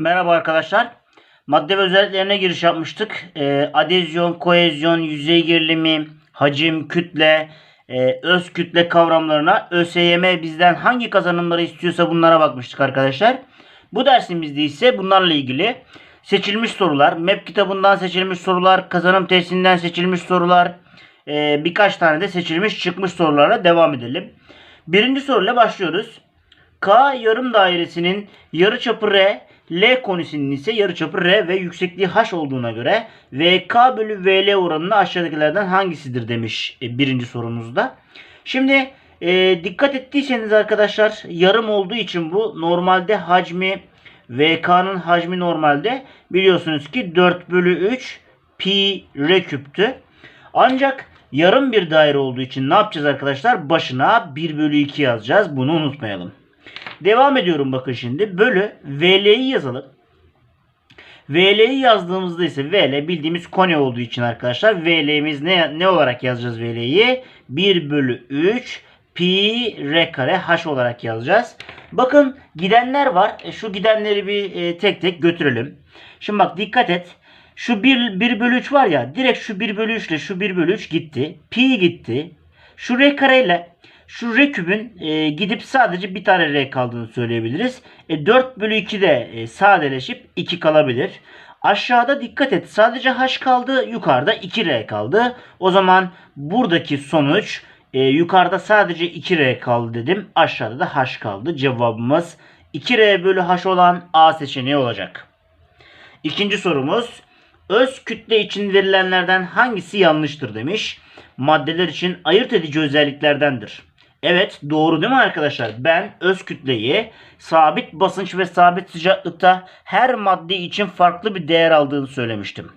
Merhaba arkadaşlar. Madde ve özelliklerine giriş yapmıştık. Ee, adezyon, kohezyon, yüzey gerilimi, hacim, kütle, e, öz kütle kavramlarına ÖSYM bizden hangi kazanımları istiyorsa bunlara bakmıştık arkadaşlar. Bu dersimizde ise bunlarla ilgili seçilmiş sorular, MEP kitabından seçilmiş sorular, kazanım testinden seçilmiş sorular, e, birkaç tane de seçilmiş çıkmış sorularla devam edelim. Birinci soruyla başlıyoruz. K yarım dairesinin yarıçapı R, L konisinin ise yarıçapı R ve yüksekliği H olduğuna göre VK bölü VL oranını aşağıdakilerden hangisidir demiş e, birinci sorumuzda. Şimdi e, dikkat ettiyseniz arkadaşlar yarım olduğu için bu normalde hacmi VK'nın hacmi normalde biliyorsunuz ki 4 bölü 3 pi R küptü. Ancak yarım bir daire olduğu için ne yapacağız arkadaşlar? Başına 1 bölü 2 yazacağız. Bunu unutmayalım. Devam ediyorum bakın şimdi. Bölü VL'yi yazalım. VL'yi yazdığımızda ise VL bildiğimiz kone olduğu için arkadaşlar VL'miz ne, ne olarak yazacağız VL'yi? 1 bölü 3 pi r kare h olarak yazacağız. Bakın gidenler var. E, şu gidenleri bir e, tek tek götürelim. Şimdi bak dikkat et. Şu 1, 1 bölü 3 var ya direkt şu 1 bölü 3 ile şu 1 bölü 3 gitti. Pi gitti. Şu r kare ile şu r e, gidip sadece bir tane r kaldığını söyleyebiliriz. E, 4 bölü 2 de e, sadeleşip 2 kalabilir. Aşağıda dikkat et sadece h kaldı yukarıda 2r kaldı. O zaman buradaki sonuç e, yukarıda sadece 2r kaldı dedim. Aşağıda da h kaldı. Cevabımız 2r bölü h olan A seçeneği olacak. İkinci sorumuz. Öz kütle için verilenlerden hangisi yanlıştır demiş. Maddeler için ayırt edici özelliklerdendir. Evet doğru değil mi arkadaşlar? Ben öz kütleyi sabit basınç ve sabit sıcaklıkta her madde için farklı bir değer aldığını söylemiştim.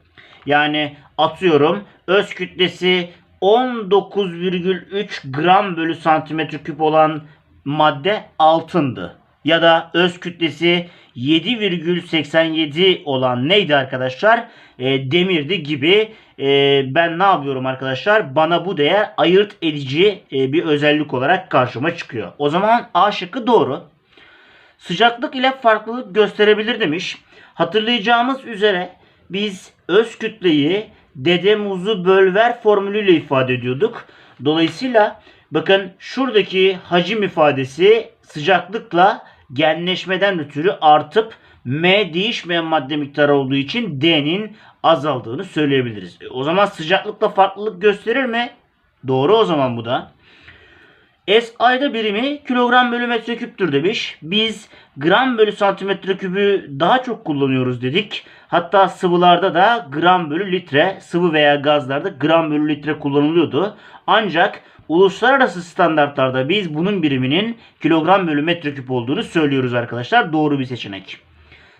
Yani atıyorum öz kütlesi 19,3 gram bölü santimetre küp olan madde altındı. Ya da öz kütlesi 7,87 olan neydi arkadaşlar? E, demirdi gibi e, ben ne yapıyorum arkadaşlar? Bana bu değer ayırt edici e, bir özellik olarak karşıma çıkıyor. O zaman A şıkkı doğru. Sıcaklık ile farklılık gösterebilir demiş. Hatırlayacağımız üzere biz öz kütleyi dede muzu bölver formülüyle ifade ediyorduk. Dolayısıyla bakın şuradaki hacim ifadesi sıcaklıkla genleşmeden ötürü artıp M değişmeyen madde miktarı olduğu için D'nin azaldığını söyleyebiliriz. E, o zaman sıcaklıkla farklılık gösterir mi? Doğru o zaman bu da. SI'da birimi kilogram bölü metreküptür demiş. Biz gram bölü santimetre kübü daha çok kullanıyoruz dedik. Hatta sıvılarda da gram bölü litre, sıvı veya gazlarda gram bölü litre kullanılıyordu. Ancak uluslararası standartlarda biz bunun biriminin kilogram bölü metreküp olduğunu söylüyoruz arkadaşlar. Doğru bir seçenek.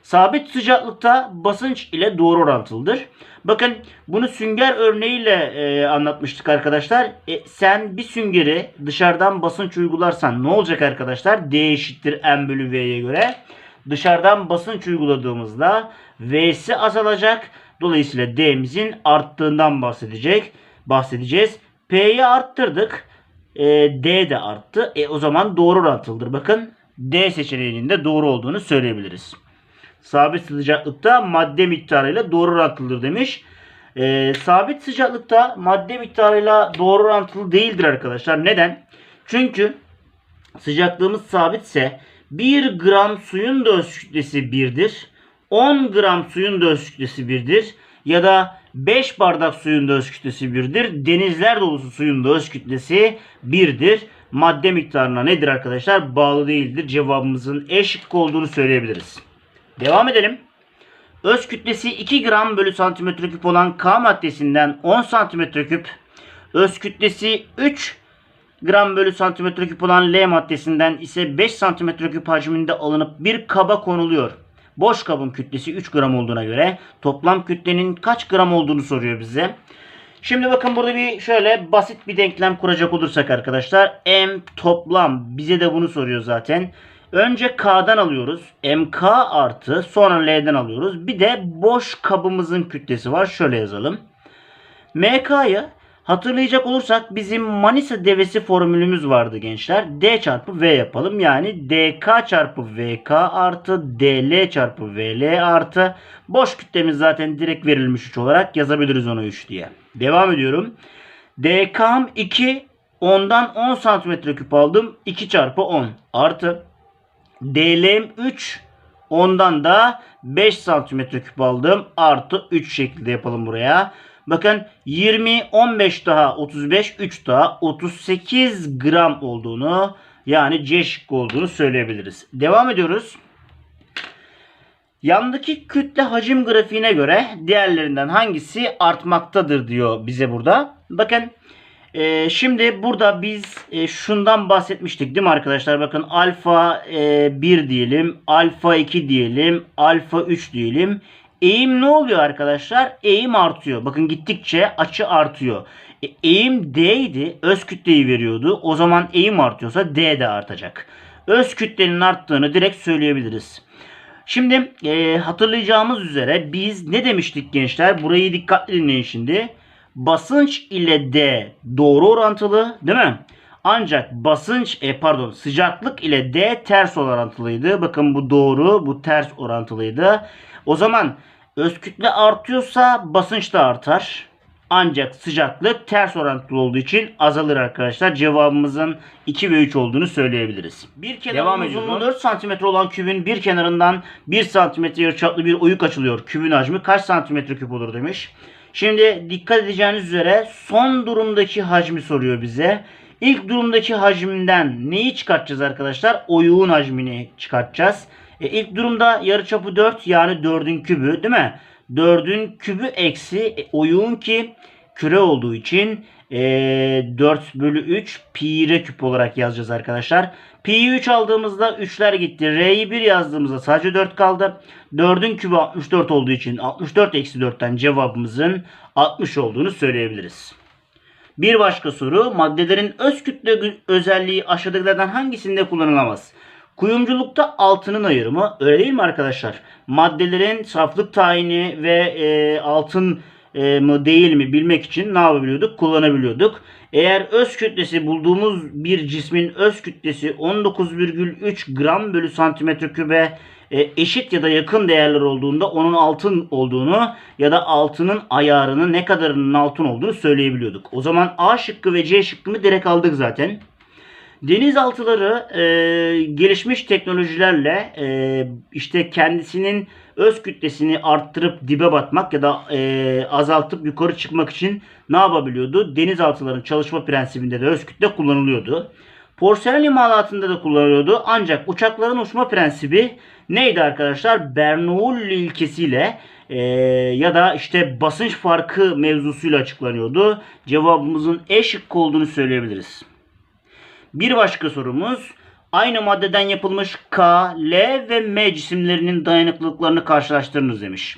Sabit sıcaklıkta basınç ile doğru orantılıdır. Bakın bunu sünger örneğiyle e, anlatmıştık arkadaşlar. E, sen bir süngeri dışarıdan basınç uygularsan ne olacak arkadaşlar? D eşittir M bölü V'ye göre. Dışarıdan basınç uyguladığımızda V'si azalacak. Dolayısıyla D'mizin arttığından bahsedecek. Bahsedeceğiz. P'yi arttırdık. E, D de arttı. E, o zaman doğru orantılıdır. Bakın D seçeneğinin de doğru olduğunu söyleyebiliriz sabit sıcaklıkta madde miktarıyla doğru orantılıdır demiş. Ee, sabit sıcaklıkta madde miktarıyla doğru orantılı değildir arkadaşlar. Neden? Çünkü sıcaklığımız sabitse 1 gram suyun da öz kütlesi 1'dir. 10 gram suyun da öz kütlesi 1'dir. Ya da 5 bardak suyun da öz kütlesi 1'dir. Denizler dolusu suyun da öz kütlesi 1'dir. Madde miktarına nedir arkadaşlar? Bağlı değildir. Cevabımızın E şıkkı olduğunu söyleyebiliriz. Devam edelim. Öz kütlesi 2 gram bölü santimetre küp olan K maddesinden 10 santimetre küp, öz kütlesi 3 gram bölü santimetre küp olan L maddesinden ise 5 santimetre küp hacminde alınıp bir kaba konuluyor. Boş kabın kütlesi 3 gram olduğuna göre toplam kütlenin kaç gram olduğunu soruyor bize. Şimdi bakın burada bir şöyle basit bir denklem kuracak olursak arkadaşlar. M toplam bize de bunu soruyor zaten. Önce K'dan alıyoruz. MK artı sonra L'den alıyoruz. Bir de boş kabımızın kütlesi var. Şöyle yazalım. MK'yı Hatırlayacak olursak bizim Manisa devesi formülümüz vardı gençler. D çarpı V yapalım. Yani DK çarpı VK artı DL çarpı VL artı boş kütlemiz zaten direkt verilmiş 3 olarak yazabiliriz onu 3 diye. Devam ediyorum. DK'm 2 10'dan 10 santimetre küp aldım. 2 çarpı 10 artı DL'm 3 ondan da 5 santimetre küp aldım. Artı 3 şeklinde yapalım buraya. Bakın 20, 15 daha 35, 3 daha 38 gram olduğunu yani C şıkkı olduğunu söyleyebiliriz. Devam ediyoruz. Yandaki kütle hacim grafiğine göre diğerlerinden hangisi artmaktadır diyor bize burada. Bakın e, şimdi burada biz e, şundan bahsetmiştik değil mi arkadaşlar? Bakın alfa e, 1 diyelim, alfa 2 diyelim, alfa 3 diyelim. Eğim ne oluyor arkadaşlar? Eğim artıyor. Bakın gittikçe açı artıyor. E, eğim D idi. Öz kütleyi veriyordu. O zaman eğim artıyorsa D de artacak. Öz kütlenin arttığını direkt söyleyebiliriz. Şimdi e, hatırlayacağımız üzere biz ne demiştik gençler? Burayı dikkatli dinleyin şimdi. Basınç ile D doğru orantılı değil mi? Ancak basınç e, pardon sıcaklık ile D ters orantılıydı. Bakın bu doğru bu ters orantılıydı. O zaman öz kütle artıyorsa basınç da artar. Ancak sıcaklık ters orantılı olduğu için azalır arkadaşlar. Cevabımızın 2 ve 3 olduğunu söyleyebiliriz. Bir kenarın uzunluğu 4 cm olan kübün bir kenarından 1 cm yarıçaplı bir oyuk açılıyor. Kübün hacmi kaç santimetre küp olur demiş. Şimdi dikkat edeceğiniz üzere son durumdaki hacmi soruyor bize. İlk durumdaki hacimden neyi çıkartacağız arkadaşlar? Oyuğun hacmini çıkartacağız. E, ilk durumda yarıçapı 4 yani 4'ün kübü değil mi? 4'ün kübü eksi e, oyuğun ki küre olduğu için e, 4 bölü 3 pi r küp olarak yazacağız arkadaşlar. Pi'yi 3 aldığımızda 3'ler gitti. R'yi 1 yazdığımızda sadece 4 kaldı. 4'ün kübü 64 olduğu için 64 eksi 4'ten cevabımızın 60 olduğunu söyleyebiliriz. Bir başka soru maddelerin öz kütle özelliği aşağıdakilerden hangisinde kullanılamaz? Kuyumculukta altının ayrımı öyle değil mi arkadaşlar? Maddelerin saflık tayini ve e, altın e, mı değil mi bilmek için ne yapabiliyorduk? Kullanabiliyorduk. Eğer öz kütlesi bulduğumuz bir cismin öz kütlesi 19,3 gram bölü santimetre kübe e, eşit ya da yakın değerler olduğunda onun altın olduğunu ya da altının ayarının ne kadarının altın olduğunu söyleyebiliyorduk. O zaman A şıkkı ve C şıkkını direkt aldık zaten. Denizaltıları e, gelişmiş teknolojilerle e, işte kendisinin öz kütlesini arttırıp dibe batmak ya da e, azaltıp yukarı çıkmak için ne yapabiliyordu? Denizaltıların çalışma prensibinde de öz kütle kullanılıyordu. Porselen imalatında da kullanılıyordu. Ancak uçakların uçma prensibi neydi arkadaşlar? Bernoulli ilkesiyle e, ya da işte basınç farkı mevzusuyla açıklanıyordu. Cevabımızın E şıkkı olduğunu söyleyebiliriz. Bir başka sorumuz aynı maddeden yapılmış K, L ve M cisimlerinin dayanıklılıklarını karşılaştırınız demiş.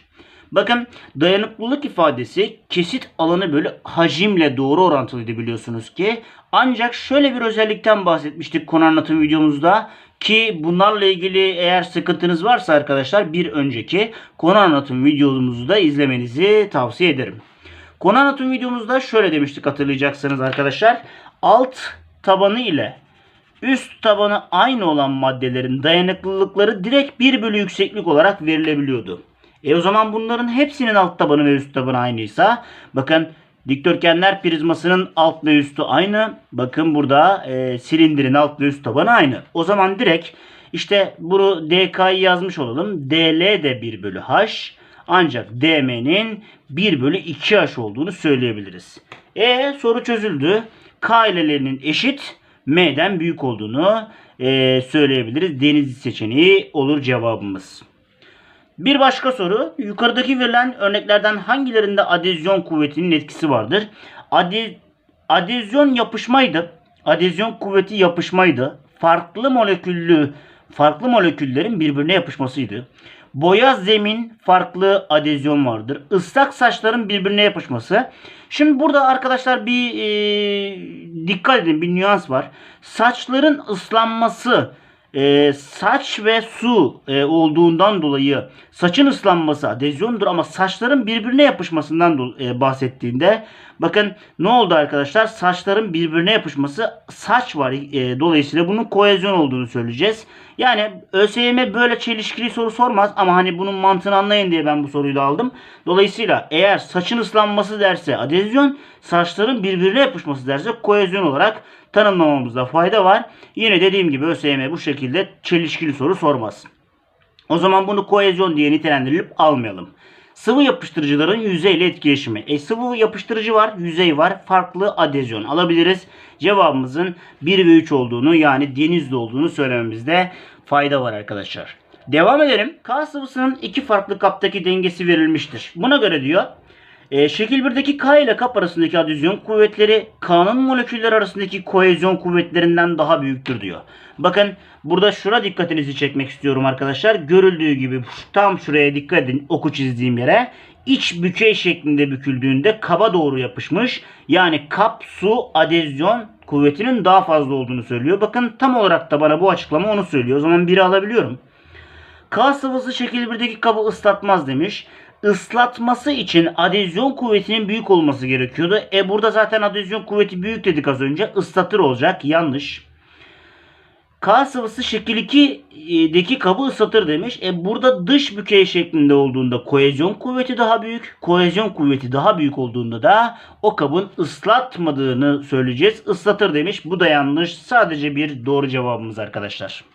Bakın dayanıklılık ifadesi kesit alanı bölü hacimle doğru orantılıydı biliyorsunuz ki. Ancak şöyle bir özellikten bahsetmiştik konu anlatım videomuzda ki bunlarla ilgili eğer sıkıntınız varsa arkadaşlar bir önceki konu anlatım videomuzu da izlemenizi tavsiye ederim. Konu anlatım videomuzda şöyle demiştik hatırlayacaksınız arkadaşlar. Alt tabanı ile üst tabanı aynı olan maddelerin dayanıklılıkları direkt 1 bölü yükseklik olarak verilebiliyordu. E o zaman bunların hepsinin alt tabanı ve üst tabanı aynıysa bakın dikdörtgenler prizmasının alt ve üstü aynı. Bakın burada e, silindirin alt ve üst tabanı aynı. O zaman direkt işte bunu DK'yı yazmış olalım. DL de 1 bölü H. Ancak DM'nin 1 bölü 2H olduğunu söyleyebiliriz. E soru çözüldü. K ile L'nin eşit M'den büyük olduğunu e, söyleyebiliriz. Deniz seçeneği olur cevabımız. Bir başka soru. Yukarıdaki verilen örneklerden hangilerinde adezyon kuvvetinin etkisi vardır? Ade, adezyon yapışmaydı. Adezyon kuvveti yapışmaydı. Farklı moleküllü farklı moleküllerin birbirine yapışmasıydı. Boya zemin farklı adezyon vardır. Islak saçların birbirine yapışması. Şimdi burada arkadaşlar bir e, dikkat edin bir nüans var. Saçların ıslanması e, saç ve su e, olduğundan dolayı saçın ıslanması adezyondur ama saçların birbirine yapışmasından e, bahsettiğinde bakın ne oldu arkadaşlar? Saçların birbirine yapışması saç var. E, dolayısıyla bunun kohezyon olduğunu söyleyeceğiz. Yani ÖSYM böyle çelişkili soru sormaz ama hani bunun mantığını anlayın diye ben bu soruyu da aldım. Dolayısıyla eğer saçın ıslanması derse adezyon, saçların birbirine yapışması derse kohezyon olarak tanımlamamızda fayda var. Yine dediğim gibi ÖSYM bu şekilde çelişkili soru sormaz. O zaman bunu kohezyon diye nitelendirilip almayalım. Sıvı yapıştırıcıların yüzeyle etkileşimi. E, sıvı yapıştırıcı var, yüzey var. Farklı adezyon alabiliriz. Cevabımızın 1 ve 3 olduğunu yani denizli olduğunu söylememizde fayda var arkadaşlar. Devam edelim. K sıvısının iki farklı kaptaki dengesi verilmiştir. Buna göre diyor e, şekil 1'deki K ile kap arasındaki adezyon kuvvetleri K'nın moleküller arasındaki kohezyon kuvvetlerinden daha büyüktür diyor. Bakın burada şura dikkatinizi çekmek istiyorum arkadaşlar. Görüldüğü gibi tam şuraya dikkat edin oku çizdiğim yere. İç bükey şeklinde büküldüğünde kaba doğru yapışmış. Yani kap su adezyon kuvvetinin daha fazla olduğunu söylüyor. Bakın tam olarak da bana bu açıklama onu söylüyor. O zaman biri alabiliyorum. K sıvısı şekil 1'deki kabı ıslatmaz demiş. Islatması için adezyon kuvvetinin büyük olması gerekiyordu. E burada zaten adezyon kuvveti büyük dedik az önce. Islatır olacak. Yanlış. K sıvısı şekil 2'deki kabı ıslatır demiş. E burada dış bükey şeklinde olduğunda kohezyon kuvveti daha büyük. Kohezyon kuvveti daha büyük olduğunda da o kabın ıslatmadığını söyleyeceğiz. Islatır demiş. Bu da yanlış. Sadece bir doğru cevabımız arkadaşlar.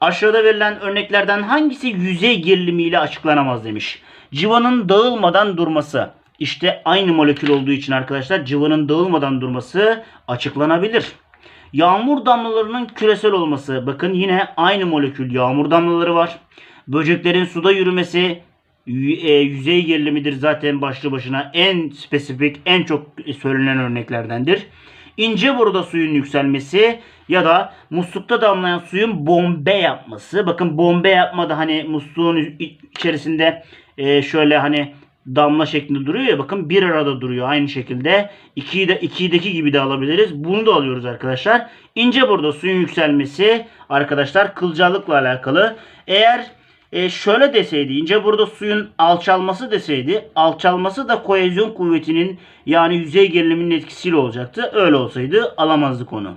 Aşağıda verilen örneklerden hangisi yüzey gerilimiyle açıklanamaz demiş. Civanın dağılmadan durması. İşte aynı molekül olduğu için arkadaşlar civanın dağılmadan durması açıklanabilir. Yağmur damlalarının küresel olması. Bakın yine aynı molekül yağmur damlaları var. Böceklerin suda yürümesi e, yüzey gerilimidir zaten başlı başına en spesifik en çok söylenen örneklerdendir. İnce boruda suyun yükselmesi ya da muslukta damlayan suyun bombe yapması. Bakın bombe yapmada hani musluğun içerisinde e, şöyle hani damla şeklinde duruyor ya bakın bir arada duruyor aynı şekilde. 2'yi de 2'deki gibi de alabiliriz. Bunu da alıyoruz arkadaşlar. İnce boruda suyun yükselmesi arkadaşlar kılcallıkla alakalı. Eğer e, şöyle deseydi ince burada suyun alçalması deseydi alçalması da kohezyon kuvvetinin yani yüzey geriliminin etkisiyle olacaktı. Öyle olsaydı alamazdık onu.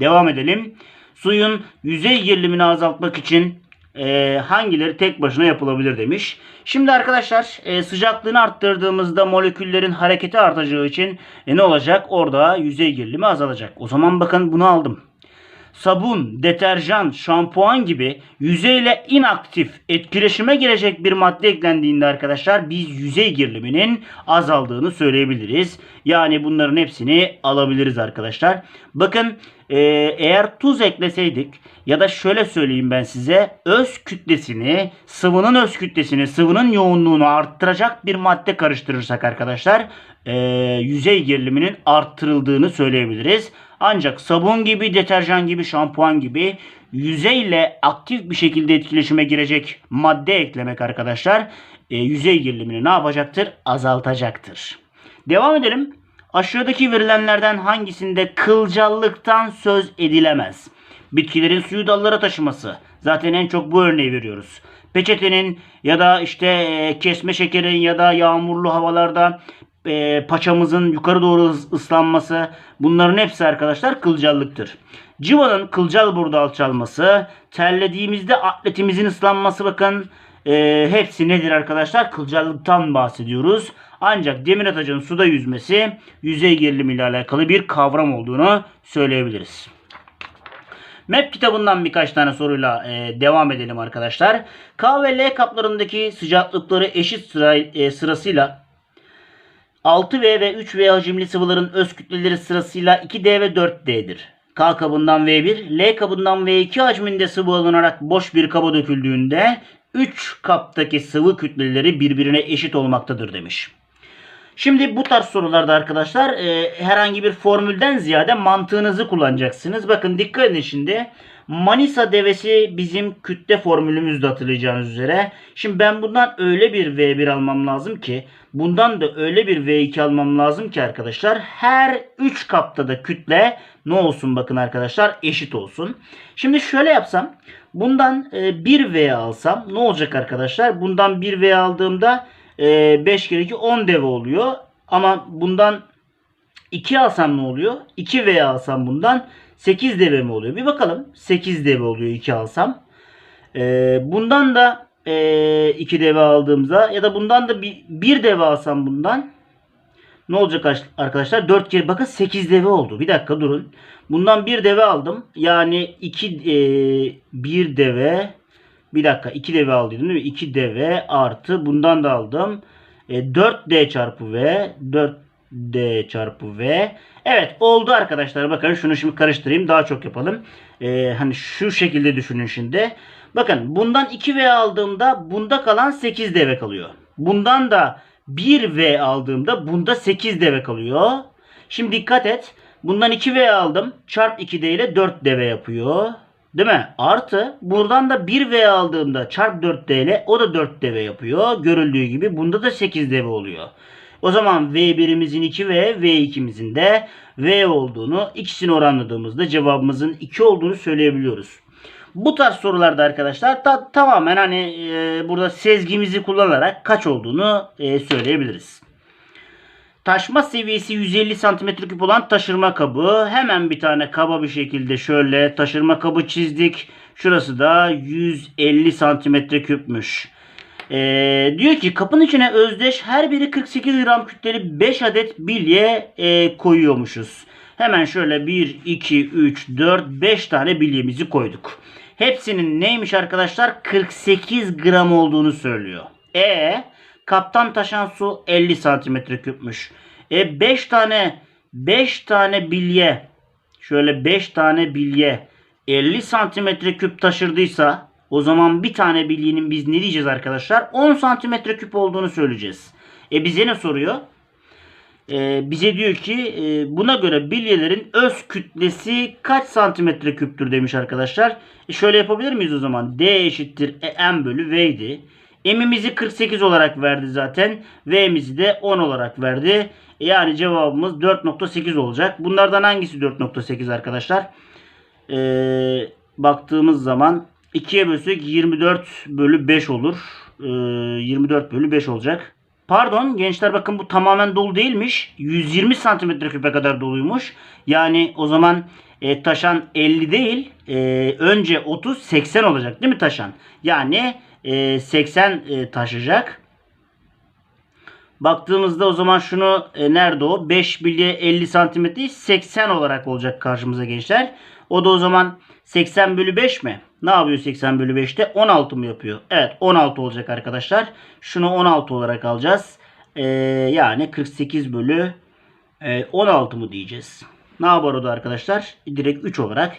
Devam edelim. Suyun yüzey gerilimini azaltmak için e, hangileri tek başına yapılabilir demiş. Şimdi arkadaşlar e, sıcaklığını arttırdığımızda moleküllerin hareketi artacağı için e, ne olacak? Orada yüzey gerilimi azalacak. O zaman bakın bunu aldım sabun, deterjan, şampuan gibi yüzeyle inaktif etkileşime girecek bir madde eklendiğinde arkadaşlar biz yüzey geriliminin azaldığını söyleyebiliriz. Yani bunların hepsini alabiliriz arkadaşlar. Bakın e, eğer tuz ekleseydik ya da şöyle söyleyeyim ben size öz kütlesini sıvının öz kütlesini sıvının yoğunluğunu arttıracak bir madde karıştırırsak arkadaşlar e, yüzey geriliminin arttırıldığını söyleyebiliriz. Ancak sabun gibi, deterjan gibi, şampuan gibi yüzeyle aktif bir şekilde etkileşime girecek madde eklemek arkadaşlar e, yüzey gerilimini ne yapacaktır? Azaltacaktır. Devam edelim. Aşağıdaki verilenlerden hangisinde kılcallıktan söz edilemez? Bitkilerin suyu dallara taşıması. Zaten en çok bu örneği veriyoruz. Peçetenin ya da işte e, kesme şekerin ya da yağmurlu havalarda e, paçamızın yukarı doğru ıs- ıslanması bunların hepsi arkadaşlar kılcallıktır. Civanın kılcal burada alçalması, terlediğimizde atletimizin ıslanması bakın e, hepsi nedir arkadaşlar? Kılcallıktan bahsediyoruz. Ancak demir atacın suda yüzmesi yüzey gerilimi ile alakalı bir kavram olduğunu söyleyebiliriz. MEP kitabından birkaç tane soruyla e, devam edelim arkadaşlar. K ve L kaplarındaki sıcaklıkları eşit sıra, e, sırasıyla 6V ve 3V hacimli sıvıların öz kütleleri sırasıyla 2D ve 4D'dir. K kabından V1, L kabından V2 hacminde sıvı alınarak boş bir kaba döküldüğünde 3 kaptaki sıvı kütleleri birbirine eşit olmaktadır demiş. Şimdi bu tarz sorularda arkadaşlar e, herhangi bir formülden ziyade mantığınızı kullanacaksınız. Bakın dikkat edin şimdi. Manisa devesi bizim kütle formülümüzde hatırlayacağınız üzere. Şimdi ben bundan öyle bir V1 almam lazım ki bundan da öyle bir V2 almam lazım ki arkadaşlar her 3 kapta da kütle ne olsun bakın arkadaşlar eşit olsun. Şimdi şöyle yapsam bundan e, 1 V alsam ne olacak arkadaşlar? Bundan 1 V aldığımda e, 5 kere 2 10 deve oluyor. Ama bundan 2 alsam ne oluyor? 2 V alsam bundan 8 deve mi oluyor? Bir bakalım. 8 deve oluyor 2 alsam. Ee, bundan da 2 deve aldığımda ya da bundan da 1 deve alsam bundan ne olacak arkadaşlar? 4 kere bakın 8 deve oldu. Bir dakika durun. Bundan 1 deve aldım. Yani 2 1 deve bir dakika 2 deve aldım değil mi? 2 deve artı bundan da aldım. E, 4D çarpı V 4D çarpı V Evet oldu arkadaşlar. Bakın şunu şimdi karıştırayım. Daha çok yapalım. Ee, hani şu şekilde düşünün şimdi. Bakın bundan 2V aldığımda bunda kalan 8 deve kalıyor. Bundan da 1V aldığımda bunda 8 deve kalıyor. Şimdi dikkat et. Bundan 2V aldım. Çarp 2D ile 4 deve yapıyor. Değil mi? Artı buradan da 1V aldığımda çarp 4D ile o da 4 deve yapıyor. Görüldüğü gibi bunda da 8 deve oluyor. O zaman V1'imizin 2 ve V2'mizin de V olduğunu ikisini oranladığımızda cevabımızın 2 olduğunu söyleyebiliyoruz. Bu tarz sorularda arkadaşlar ta, tamamen hani e, burada sezgimizi kullanarak kaç olduğunu e, söyleyebiliriz. Taşma seviyesi 150 cm3 olan taşırma kabı. Hemen bir tane kaba bir şekilde şöyle taşırma kabı çizdik. Şurası da 150 cm3'müş. Ee, diyor ki kapın içine özdeş her biri 48 gram kütleli 5 adet bilye e, koyuyormuşuz. Hemen şöyle 1, 2, 3, 4, 5 tane bilyemizi koyduk. Hepsinin neymiş arkadaşlar? 48 gram olduğunu söylüyor. E kaptan taşan su 50 santimetre küpmüş. E 5 tane 5 tane bilye şöyle 5 tane bilye 50 santimetre küp taşırdıysa o zaman bir tane bilyenin biz ne diyeceğiz arkadaşlar? 10 santimetre küp olduğunu söyleyeceğiz. E bize ne soruyor? E, bize diyor ki e, buna göre bilyelerin öz kütlesi kaç santimetre küptür demiş arkadaşlar. E şöyle yapabilir miyiz o zaman? D eşittir e, M bölü V idi. M'imizi 48 olarak verdi zaten. V'mizi de 10 olarak verdi. Yani cevabımız 4.8 olacak. Bunlardan hangisi 4.8 arkadaşlar? Ee, baktığımız zaman 2'ye bölsek 24 bölü 5 olur. Ee, 24 bölü 5 olacak. Pardon gençler bakın bu tamamen dolu değilmiş. 120 santimetre küpe kadar doluymuş. Yani o zaman e, taşan 50 değil. E, önce 30 80 olacak değil mi taşan? Yani e, 80 e, taşıyacak. Baktığımızda o zaman şunu e, nerede o? 5 bilye 50 santimetre 80 olarak olacak karşımıza gençler. O da o zaman 80 bölü 5 mi? Ne yapıyor 80 bölü 5'te? 16 mı yapıyor? Evet 16 olacak arkadaşlar. Şunu 16 olarak alacağız. Ee, yani 48 bölü e, 16 mı diyeceğiz? Ne yapar o da arkadaşlar? Direkt 3 olarak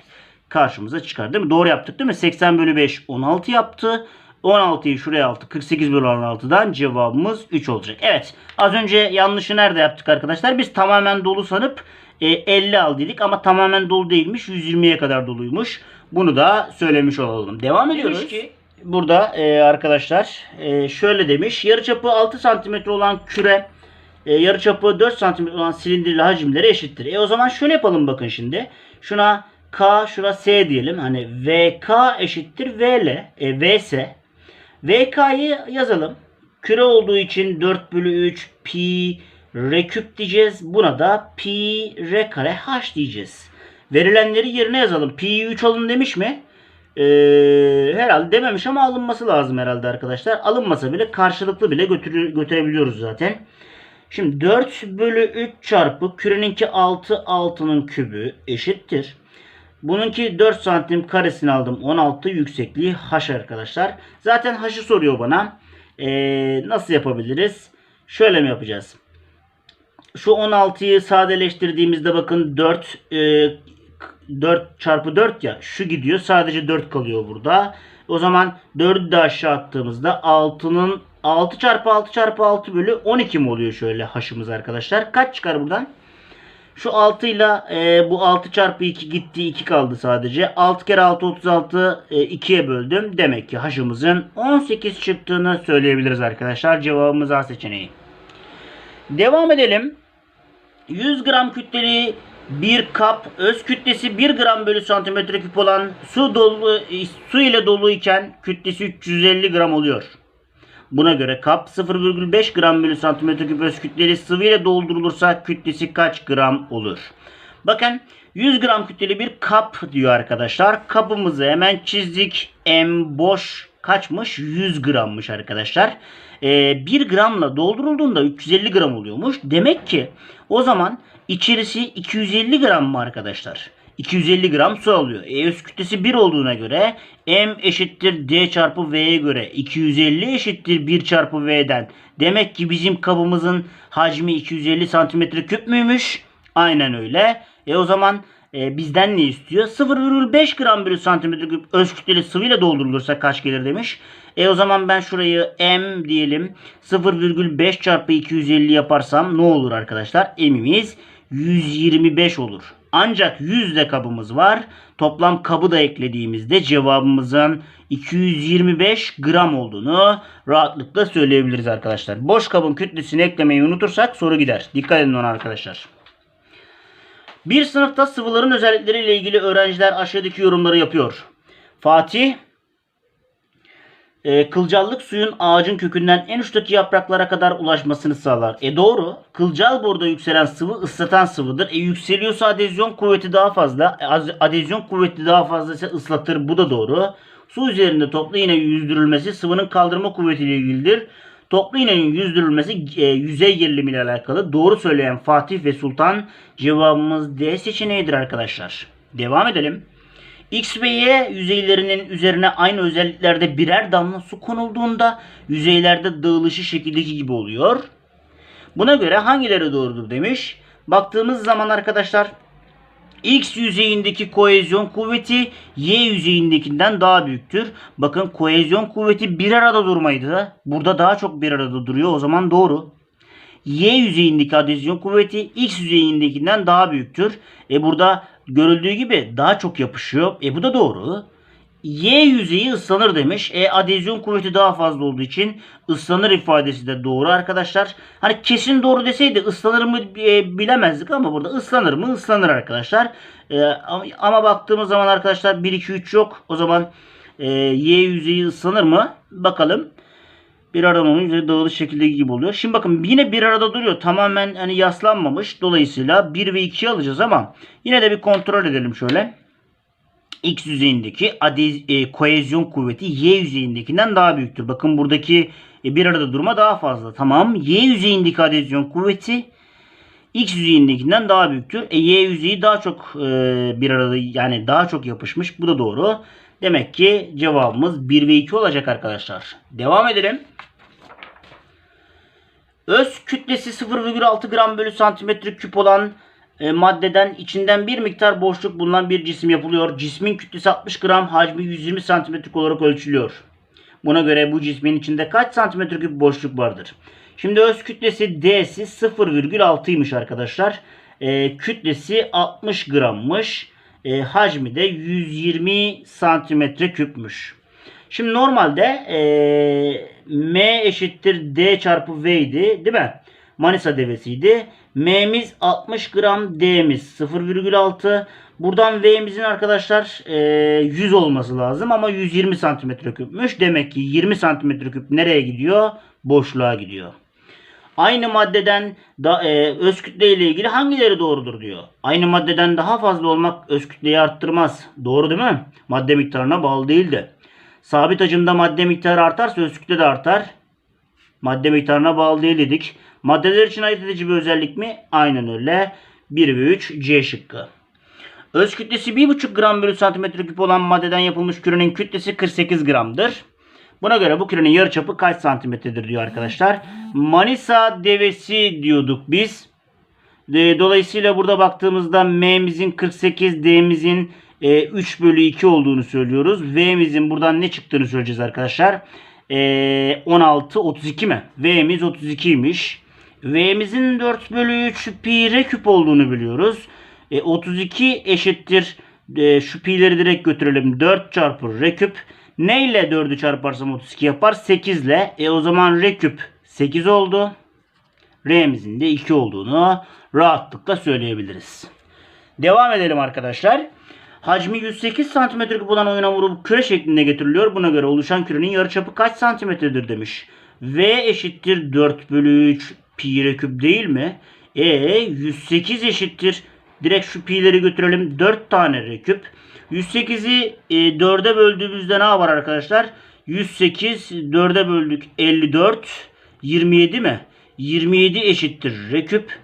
karşımıza çıkar değil mi? Doğru yaptık değil mi? 80 bölü 5 16 yaptı. 16'yı şuraya aldı. 48 bölü 16'dan cevabımız 3 olacak. Evet. Az önce yanlışı nerede yaptık arkadaşlar? Biz tamamen dolu sanıp e, 50 al dedik ama tamamen dolu değilmiş. 120'ye kadar doluymuş. Bunu da söylemiş olalım. Devam ediyoruz. Demiş ki burada e, arkadaşlar e, şöyle demiş. Yarıçapı 6 cm olan küre e, yarıçapı 4 cm olan silindirli hacimleri eşittir. E o zaman şöyle yapalım bakın şimdi. Şuna K şuna S diyelim. Hani VK eşittir VL. E, VS. VK'yı yazalım. Küre olduğu için 4 bölü 3 pi r küp diyeceğiz. Buna da pi r kare h diyeceğiz. Verilenleri yerine yazalım. Pi'yi 3 alın demiş mi? Ee, herhalde dememiş ama alınması lazım herhalde arkadaşlar. Alınmasa bile karşılıklı bile götürü, götürebiliyoruz zaten. Şimdi 4 bölü 3 çarpı küreninki 6 6'nın kübü eşittir. Bununki 4 santim karesini aldım. 16 yüksekliği h arkadaşlar. Zaten h'ı soruyor bana. Ee, nasıl yapabiliriz? Şöyle mi yapacağız? Şu 16'yı sadeleştirdiğimizde bakın 4 e, 4 çarpı 4 ya şu gidiyor. Sadece 4 kalıyor burada. O zaman 4'ü de aşağı attığımızda 6'nın 6 çarpı 6 çarpı 6 bölü 12 mi oluyor şöyle haşımız arkadaşlar? Kaç çıkar buradan? Şu 6 ile e, bu 6 çarpı 2 gitti 2 kaldı sadece. 6 kere 6 36 e, 2'ye böldüm. Demek ki haşımızın 18 çıktığını söyleyebiliriz arkadaşlar. Cevabımız A seçeneği. Devam edelim. 100 gram kütleli bir kap öz kütlesi 1 gram bölü santimetre küp olan su dolu su ile dolu iken kütlesi 350 gram oluyor. Buna göre kap 0,5 gram bölü santimetre küp öz kütleli sıvı ile doldurulursa kütlesi kaç gram olur? Bakın 100 gram kütleli bir kap diyor arkadaşlar. Kapımızı hemen çizdik. M boş kaçmış? 100 grammış arkadaşlar. Ee, 1 gramla doldurulduğunda 350 gram oluyormuş. Demek ki o zaman içerisi 250 gram mı arkadaşlar? 250 gram su alıyor. E öz kütlesi 1 olduğuna göre M eşittir D çarpı V'ye göre 250 eşittir 1 çarpı V'den. Demek ki bizim kabımızın hacmi 250 santimetre küp müymüş? Aynen öyle. E o zaman e, bizden ne istiyor? 0,5 gram bölü santimetre küp öz kütleli sıvıyla doldurulursa kaç gelir demiş. E o zaman ben şurayı M diyelim 0,5 çarpı 250 yaparsam ne olur arkadaşlar? M'imiz 125 olur. Ancak 100 de kabımız var. Toplam kabı da eklediğimizde cevabımızın 225 gram olduğunu rahatlıkla söyleyebiliriz arkadaşlar. Boş kabın kütlesini eklemeyi unutursak soru gider. Dikkat edin ona arkadaşlar. Bir sınıfta sıvıların özellikleriyle ilgili öğrenciler aşağıdaki yorumları yapıyor. Fatih e, kılcallık suyun ağacın kökünden en uçtaki yapraklara kadar ulaşmasını sağlar. E doğru. Kılcal boruda yükselen sıvı ıslatan sıvıdır. E yükseliyorsa adezyon kuvveti daha fazla. E, adezyon kuvveti daha fazla ise ıslatır. Bu da doğru. Su üzerinde toplu iğne yüzdürülmesi sıvının kaldırma kuvvetiyle ilgilidir. Toplu iğnenin yüzdürülmesi e, yüzey gerilimi ile alakalı. Doğru söyleyen Fatih ve Sultan cevabımız D seçeneğidir arkadaşlar. Devam edelim. X ve Y yüzeylerinin üzerine aynı özelliklerde birer damla su konulduğunda yüzeylerde dağılışı şekildeki gibi oluyor. Buna göre hangileri doğrudur demiş. Baktığımız zaman arkadaşlar X yüzeyindeki kohezyon kuvveti Y yüzeyindekinden daha büyüktür. Bakın kohezyon kuvveti bir arada durmaydı. Burada daha çok bir arada duruyor. O zaman doğru. Y yüzeyindeki adezyon kuvveti X yüzeyindekinden daha büyüktür. E burada görüldüğü gibi daha çok yapışıyor. E bu da doğru. Y yüzeyi ıslanır demiş. E adezyon kuvveti daha fazla olduğu için ıslanır ifadesi de doğru arkadaşlar. Hani kesin doğru deseydi ıslanır mı e, bilemezdik ama burada ıslanır mı? Islanır arkadaşlar. E, ama, ama baktığımız zaman arkadaşlar 1 2 3 yok. O zaman e, Y yüzeyi ıslanır mı? Bakalım bir arada olunca dağılış şekildeki gibi oluyor. Şimdi bakın yine bir arada duruyor. Tamamen hani yaslanmamış. Dolayısıyla 1 ve 2'yi alacağız ama yine de bir kontrol edelim şöyle. X yüzeyindeki adez, e, kohezyon kuvveti Y yüzeyindekinden daha büyüktür. Bakın buradaki e, bir arada durma daha fazla. Tamam. Y yüzeyindeki adezyon kuvveti X yüzeyindekinden daha büyüktür. E, Y yüzeyi daha çok e, bir arada yani daha çok yapışmış. Bu da doğru. Demek ki cevabımız 1 ve 2 olacak arkadaşlar. Devam edelim. Öz kütlesi 0,6 gram bölü santimetre küp olan e, maddeden içinden bir miktar boşluk bulunan bir cisim yapılıyor. Cismin kütlesi 60 gram, hacmi 120 santimetre olarak ölçülüyor. Buna göre bu cismin içinde kaç santimetre küp boşluk vardır? Şimdi öz kütlesi D'si 0,6'ymış arkadaşlar. E, kütlesi 60 grammış. E, hacmi de 120 santimetre küpmüş. Şimdi normalde e, M eşittir D çarpı V idi değil mi? Manisa devesiydi. M'miz 60 gram, D'miz 0,6. Buradan V'mizin arkadaşlar e, 100 olması lazım ama 120 santimetre küpmüş. Demek ki 20 santimetre küp nereye gidiyor? Boşluğa gidiyor. Aynı maddeden da, e, öz kütle ile ilgili hangileri doğrudur diyor. Aynı maddeden daha fazla olmak öz kütleyi arttırmaz. Doğru değil mi? Madde miktarına bağlı değil de. Sabit hacimde madde miktarı artarsa öz kütle de artar. Madde miktarına bağlı değil dedik. Maddeler için ayırt edici bir özellik mi? Aynen öyle. 1 ve 3 C şıkkı. Öz kütlesi 1,5 gram bölü santimetre küp olan maddeden yapılmış kürenin kütlesi 48 gramdır. Buna göre bu kürenin yarıçapı kaç santimetredir diyor arkadaşlar. Manisa devesi diyorduk biz. E, Dolayısıyla burada baktığımızda M'mizin 48, D'mizin e, 3 bölü 2 olduğunu söylüyoruz. V'mizin buradan ne çıktığını söyleyeceğiz arkadaşlar. Ee, 16 32 mi? V'miz 32'ymiş. V'mizin 4 bölü 3 pi r küp olduğunu biliyoruz. E, 32 eşittir. E, şu pi'leri direkt götürelim. 4 çarpı r küp. Ne ile 4'ü çarparsam 32 yapar? 8 ile. E o zaman r küp 8 oldu. R'mizin de 2 olduğunu rahatlıkla söyleyebiliriz. Devam edelim arkadaşlar. Hacmi 108 cm olan oyuna vurup küre şeklinde getiriliyor. Buna göre oluşan kürenin yarıçapı kaç santimetredir demiş. V eşittir 4 bölü 3 pi küp değil mi? E 108 eşittir. Direkt şu pi'leri götürelim. 4 tane r küp. 108'i e, 4'e böldüğümüzde ne yapar arkadaşlar? 108 4'e böldük 54 27 mi? 27 eşittir r küp.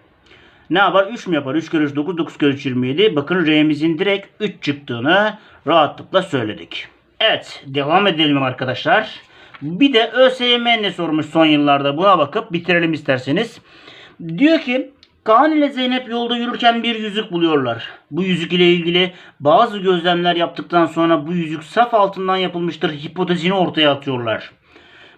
Ne yapar? 3 mü yapar? 3 kere 3 9 9 kere 3 27. Bakın R'mizin direkt 3 çıktığını rahatlıkla söyledik. Evet devam edelim arkadaşlar. Bir de ÖSYM ne sormuş son yıllarda buna bakıp bitirelim isterseniz. Diyor ki Kaan ile Zeynep yolda yürürken bir yüzük buluyorlar. Bu yüzük ile ilgili bazı gözlemler yaptıktan sonra bu yüzük saf altından yapılmıştır hipotezini ortaya atıyorlar.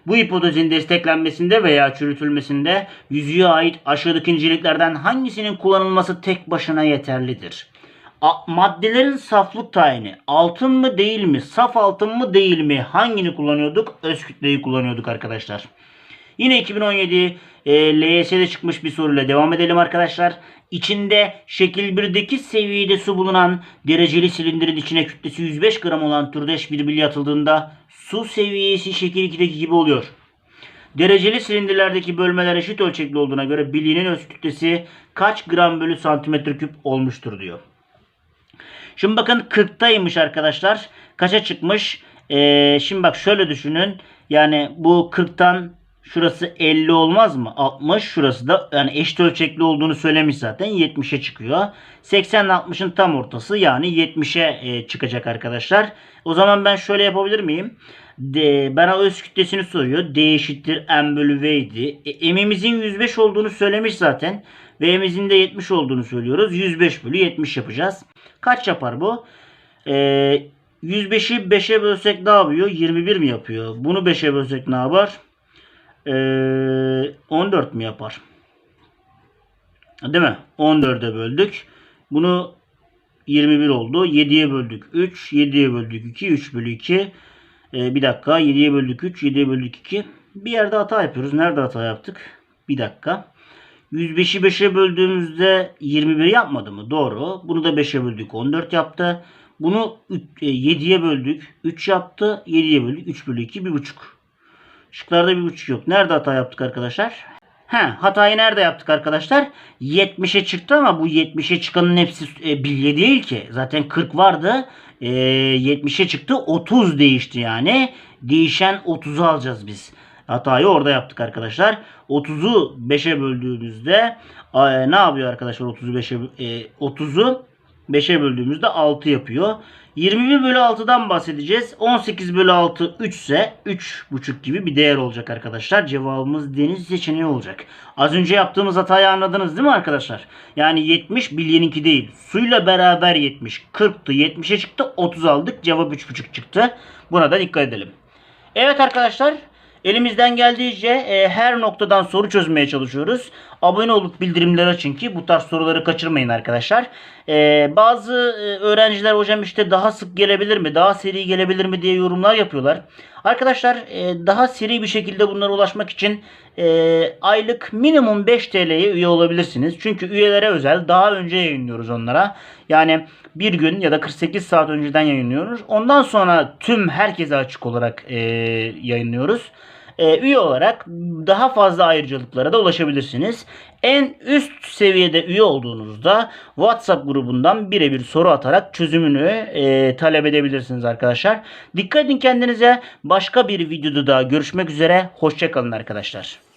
Bu hipotezin desteklenmesinde veya çürütülmesinde yüzüğe ait aşağıdaki inceliklerden hangisinin kullanılması tek başına yeterlidir? A- maddelerin saflık tayini altın mı değil mi, saf altın mı değil mi hangini kullanıyorduk? Öz kütleyi kullanıyorduk arkadaşlar. Yine 2017 e, LYS'de çıkmış bir soruyla devam edelim arkadaşlar. İçinde şekil 1'deki seviyede su bulunan dereceli silindirin içine kütlesi 105 gram olan türdeş bir bilye atıldığında su seviyesi şekil 2'deki gibi oluyor. Dereceli silindirlerdeki bölmeler eşit ölçekli olduğuna göre bilyenin öz kütlesi kaç gram bölü santimetre küp olmuştur diyor. Şimdi bakın 40'taymış arkadaşlar. Kaça çıkmış? Ee, şimdi bak şöyle düşünün. Yani bu 40'tan şurası 50 olmaz mı? 60 şurası da yani eşit ölçekli olduğunu söylemiş zaten 70'e çıkıyor. 80 ile 60'ın tam ortası yani 70'e e, çıkacak arkadaşlar. O zaman ben şöyle yapabilir miyim? D, bana öz kütlesini soruyor. D eşittir M bölü V idi. E, M'imizin 105 olduğunu söylemiş zaten. V'mizin de 70 olduğunu söylüyoruz. 105 bölü 70 yapacağız. Kaç yapar bu? Ee, 105'i 5'e bölsek ne yapıyor? 21 mi yapıyor? Bunu 5'e bölsek ne yapar? Ee, 14 mi yapar? Değil mi? 14'e böldük. Bunu 21 oldu. 7'ye böldük 3. 7'ye böldük 2. 3 bölü 2. Ee, bir dakika. 7'ye böldük 3. 7'ye böldük 2. Bir yerde hata yapıyoruz. Nerede hata yaptık? Bir dakika. 105'i 5'e böldüğümüzde 21 yapmadı mı? Doğru. Bunu da 5'e böldük. 14 yaptı. Bunu 7'ye böldük. 3 yaptı. 7'ye böldük. 3 bölü 2. 1,5. Şıklarda 1,5 yok. Nerede hata yaptık arkadaşlar? He, hatayı nerede yaptık arkadaşlar? 70'e çıktı ama bu 70'e çıkanın hepsi e, bilye değil ki. Zaten 40 vardı. E, 70'e çıktı. 30 değişti yani. Değişen 30'u alacağız biz. Hatayı orada yaptık arkadaşlar. 30'u 5'e böldüğümüzde e, ne yapıyor arkadaşlar 30'u 5'e e, 30'u 5'e böldüğümüzde 6 yapıyor. 21 bölü 6'dan bahsedeceğiz. 18 bölü 6 3 ise 3,5 gibi bir değer olacak arkadaşlar. Cevabımız deniz seçeneği olacak. Az önce yaptığımız hatayı anladınız değil mi arkadaşlar? Yani 70 bilyeninki değil. Suyla beraber 70. 40'tı 70'e çıktı 30 aldık. Cevap 3,5 çıktı. Buna da dikkat edelim. Evet arkadaşlar Elimizden geldiğince e, her noktadan soru çözmeye çalışıyoruz. Abone olup bildirimleri açın ki bu tarz soruları kaçırmayın arkadaşlar. E, bazı e, öğrenciler hocam işte daha sık gelebilir mi, daha seri gelebilir mi diye yorumlar yapıyorlar. Arkadaşlar e, daha seri bir şekilde bunlara ulaşmak için e, aylık minimum 5 TL'ye üye olabilirsiniz. Çünkü üyelere özel daha önce yayınlıyoruz onlara. Yani bir gün ya da 48 saat önceden yayınlıyoruz. Ondan sonra tüm herkese açık olarak e, yayınlıyoruz e, üye olarak daha fazla ayrıcalıklara da ulaşabilirsiniz. En üst seviyede üye olduğunuzda WhatsApp grubundan birebir soru atarak çözümünü e, talep edebilirsiniz arkadaşlar. Dikkat edin kendinize. Başka bir videoda daha görüşmek üzere. Hoşçakalın arkadaşlar.